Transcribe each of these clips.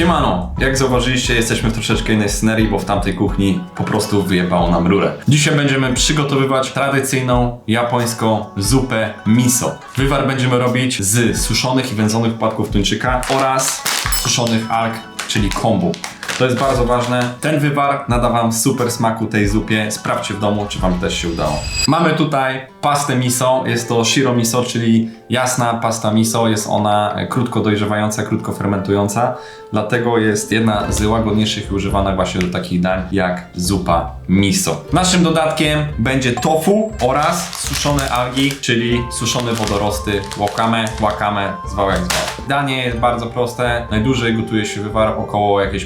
Siemano, jak zauważyliście jesteśmy w troszeczkę innej scenerii, bo w tamtej kuchni po prostu wyjebało nam rurę. Dzisiaj będziemy przygotowywać tradycyjną japońską zupę miso. Wywar będziemy robić z suszonych i wędzonych płatków tuńczyka oraz suszonych alg, czyli kombu. To jest bardzo ważne. Ten wywar nada wam super smaku tej zupie. Sprawdźcie w domu, czy wam też się udało. Mamy tutaj pastę miso. Jest to shiro miso, czyli jasna pasta miso. Jest ona krótko dojrzewająca, krótko fermentująca. Dlatego jest jedna z łagodniejszych i używana właśnie do takich dań jak zupa miso. Naszym dodatkiem będzie tofu oraz suszone algi, czyli suszone wodorosty wakame, wakame, zwał jak zwał. Danie jest bardzo proste. Najdłużej gotuje się wywar około jakieś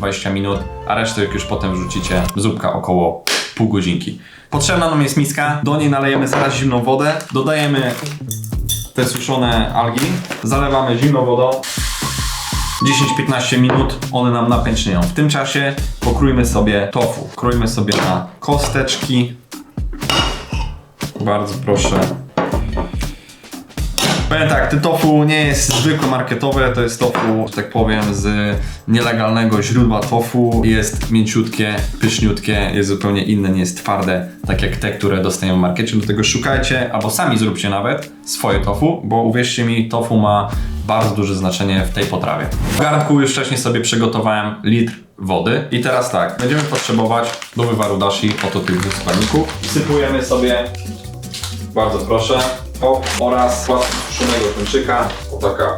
15-20 minut, a resztę jak już potem wrzucicie, zupka około pół godzinki. Potrzebna nam jest miska, do niej nalejemy zaraz zimną wodę, dodajemy te suszone algi, zalewamy zimną wodą, 10-15 minut one nam napęcznieją. W tym czasie pokrójmy sobie tofu. Krójmy sobie na kosteczki. Bardzo proszę. Powiem tak, tofu nie jest zwykłe marketowe, to jest tofu, że tak powiem, z nielegalnego źródła tofu. Jest mięciutkie, pyszniutkie, jest zupełnie inne, nie jest twarde, tak jak te, które dostajemy w markecie. Do tego szukajcie, albo sami zróbcie nawet swoje tofu, bo uwierzcie mi, tofu ma bardzo duże znaczenie w tej potrawie. W garnku już wcześniej sobie przygotowałem litr wody i teraz tak, będziemy potrzebować do wywaru dashi oto tych dwóch składników. Wsypujemy sobie bardzo proszę. O, oraz płatki suszonego tuńczyka. O taka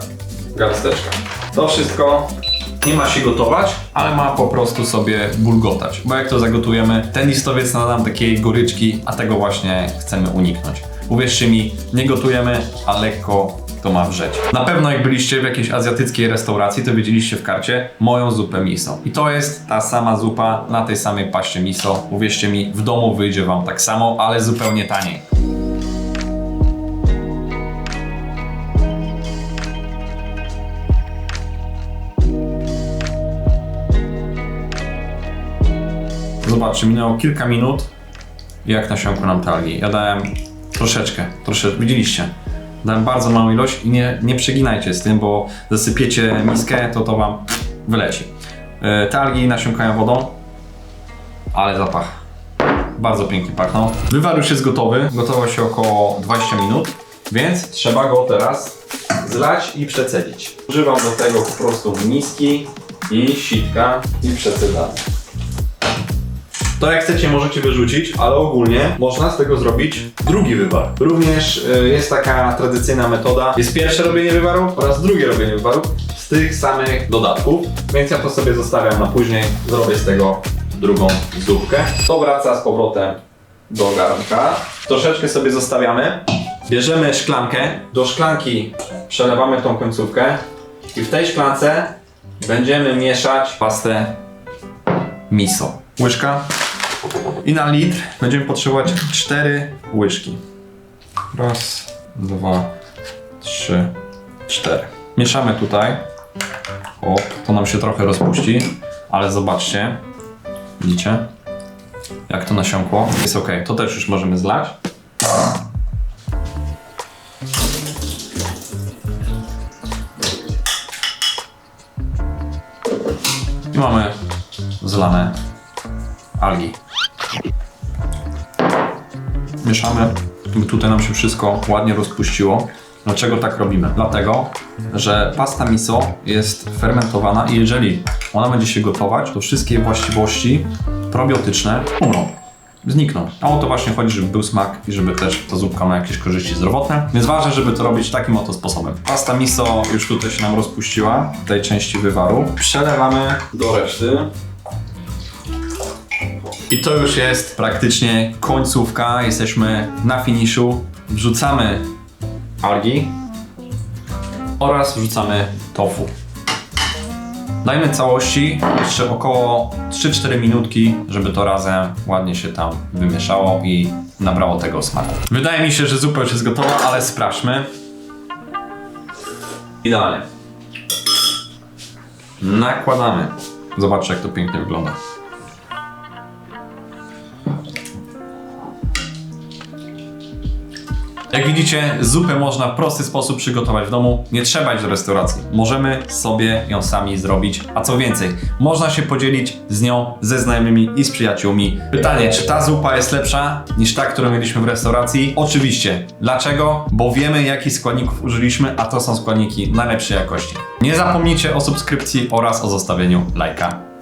garsteczka. To wszystko nie ma się gotować, ale ma po prostu sobie bulgotać. Bo jak to zagotujemy, ten listowiec nada nam takiej goryczki, a tego właśnie chcemy uniknąć. Uwierzcie mi, nie gotujemy, a lekko to ma wrzeć. Na pewno jak byliście w jakiejś azjatyckiej restauracji, to widzieliście w karcie moją zupę miso. I to jest ta sama zupa na tej samej paście miso. Uwierzcie mi, w domu wyjdzie wam tak samo, ale zupełnie taniej. Zobaczcie, minęło kilka minut jak nasiąkło nam te algi. Ja dałem troszeczkę, troszeczkę, widzieliście. Dałem bardzo małą ilość i nie, nie przeginajcie z tym, bo zasypiecie miskę, to to wam wyleci. E, Te algi nasiąkają wodą, ale zapach bardzo pięknie pachną. Wywar już jest gotowy, gotował się około 20 minut, więc trzeba go teraz zlać i przecedzić. Używam do tego po prostu miski i sitka i przecedzania. To jak chcecie możecie wyrzucić, ale ogólnie można z tego zrobić drugi wywar. Również y, jest taka tradycyjna metoda. Jest pierwsze robienie wywaru oraz drugie robienie wywaru z tych samych dodatków. Więc ja to sobie zostawiam na później. Zrobię z tego drugą zupkę. To wraca z powrotem do garnka. Troszeczkę sobie zostawiamy. Bierzemy szklankę. Do szklanki przelewamy tą końcówkę i w tej szklance będziemy mieszać pastę miso. Łyżka. I na litr będziemy potrzebować 4 łyżki. Raz, dwa, trzy, cztery. Mieszamy tutaj. O, to nam się trochę rozpuści, ale zobaczcie. Widzicie? Jak to nasiąkło? Jest ok. To też już możemy zlać. I mamy zlane algi. Mieszamy, by tutaj nam się wszystko ładnie rozpuściło. Dlaczego tak robimy? Dlatego, że pasta miso jest fermentowana i jeżeli ona będzie się gotować, to wszystkie właściwości probiotyczne umrą. Znikną. A o to właśnie chodzi, żeby był smak i żeby też ta zupka miała jakieś korzyści zdrowotne. Więc ważne, żeby to robić takim oto sposobem. Pasta miso już tutaj się nam rozpuściła, w tej części wywaru. Przelewamy do reszty. I to już jest praktycznie końcówka. Jesteśmy na finiszu. Wrzucamy algi oraz wrzucamy tofu. Dajmy całości jeszcze około 3-4 minutki, żeby to razem ładnie się tam wymieszało i nabrało tego smaku. Wydaje mi się, że zupa już jest gotowa, ale sprawdźmy. Idealnie. Nakładamy. Zobaczcie, jak to pięknie wygląda. Jak widzicie, zupę można w prosty sposób przygotować w domu. Nie trzeba iść do restauracji. Możemy sobie ją sami zrobić. A co więcej, można się podzielić z nią ze znajomymi i z przyjaciółmi. Pytanie, czy ta zupa jest lepsza niż ta, którą mieliśmy w restauracji? Oczywiście. Dlaczego? Bo wiemy, jakich składników użyliśmy, a to są składniki najlepszej jakości. Nie zapomnijcie o subskrypcji oraz o zostawieniu lajka.